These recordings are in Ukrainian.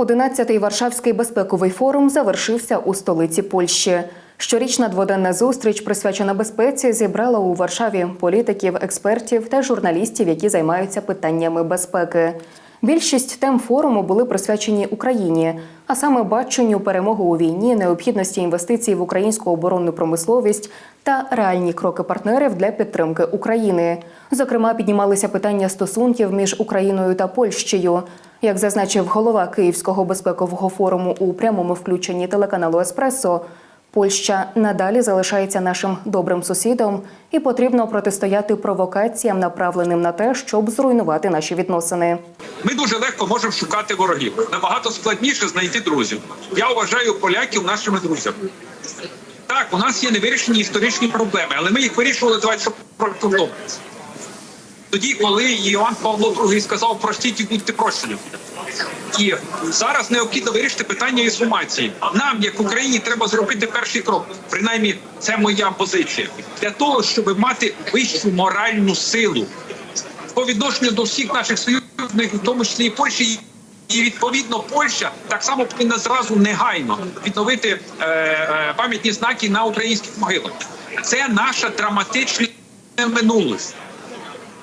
Одинадцятий Варшавський безпековий форум завершився у столиці Польщі. Щорічна дводенна зустріч, присвячена безпеці, зібрала у Варшаві політиків, експертів та журналістів, які займаються питаннями безпеки. Більшість тем форуму були присвячені Україні, а саме баченню перемоги у війні, необхідності інвестицій в українську оборонну промисловість та реальні кроки партнерів для підтримки України. Зокрема, піднімалися питання стосунків між Україною та Польщею. Як зазначив голова Київського безпекового форуму у прямому включенні телеканалу Еспресо, Польща надалі залишається нашим добрим сусідом, і потрібно протистояти провокаціям, направленим на те, щоб зруйнувати наші відносини. Ми дуже легко можемо шукати ворогів. Набагато складніше знайти друзів. Я вважаю поляків нашими друзями. Так, у нас є невирішені історичні проблеми, але ми їх вирішували 20 років тому. Тоді, коли Іоанн Павло II сказав простіть і будьте прощені. І зараз необхідно вирішити питання ексгумації. Нам, як Україні, треба зробити перший крок. Принаймні, це моя позиція для того, щоб мати вищу моральну силу по відношенню до всіх наших союзників, в тому числі і Польщі. І відповідно Польща так само повинна зразу негайно відновити е, е, пам'ятні знаки на українських могилах. Це наша драматичне минулість.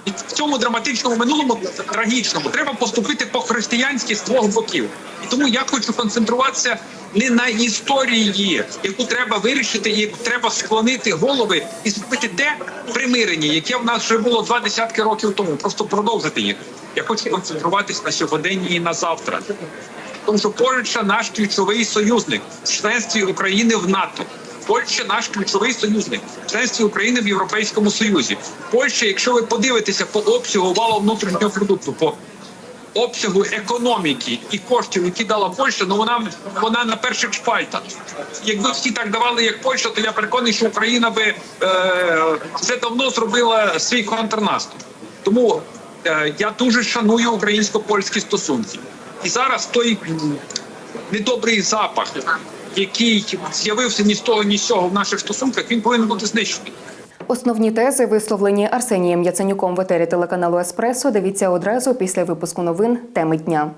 І в цьому драматичному минулому трагічному треба поступити по-християнськи з двох боків. І тому я хочу концентруватися не на історії, яку треба вирішити, і треба склонити голови і зробити те примирення, яке в нас вже було два десятки років тому. Просто продовжити їх. Я хочу концентруватись на сьогоденні і на завтра. Тому що Польща наш ключовий союзник в членстві України в НАТО. Польща наш ключовий союзник в членстві України в Європейському Союзі. Польща, якщо ви подивитеся по обсягу валового внутрішнього продукту, по обсягу економіки і коштів, які дала Польща, ну вона вона на перших шпальтах. Якби всі так давали, як Польща, то я переконаний, що Україна би е, вже давно зробила свій контрнаступ. Тому е, я дуже шаную українсько-польські стосунки. І зараз той недобрий запах, який з'явився ні з того, ні з цього в наших стосунках, він повинен бути знищений. Основні тези, висловлені Арсенієм Яценюком в етері телеканалу Еспресо, дивіться одразу після випуску новин теми дня.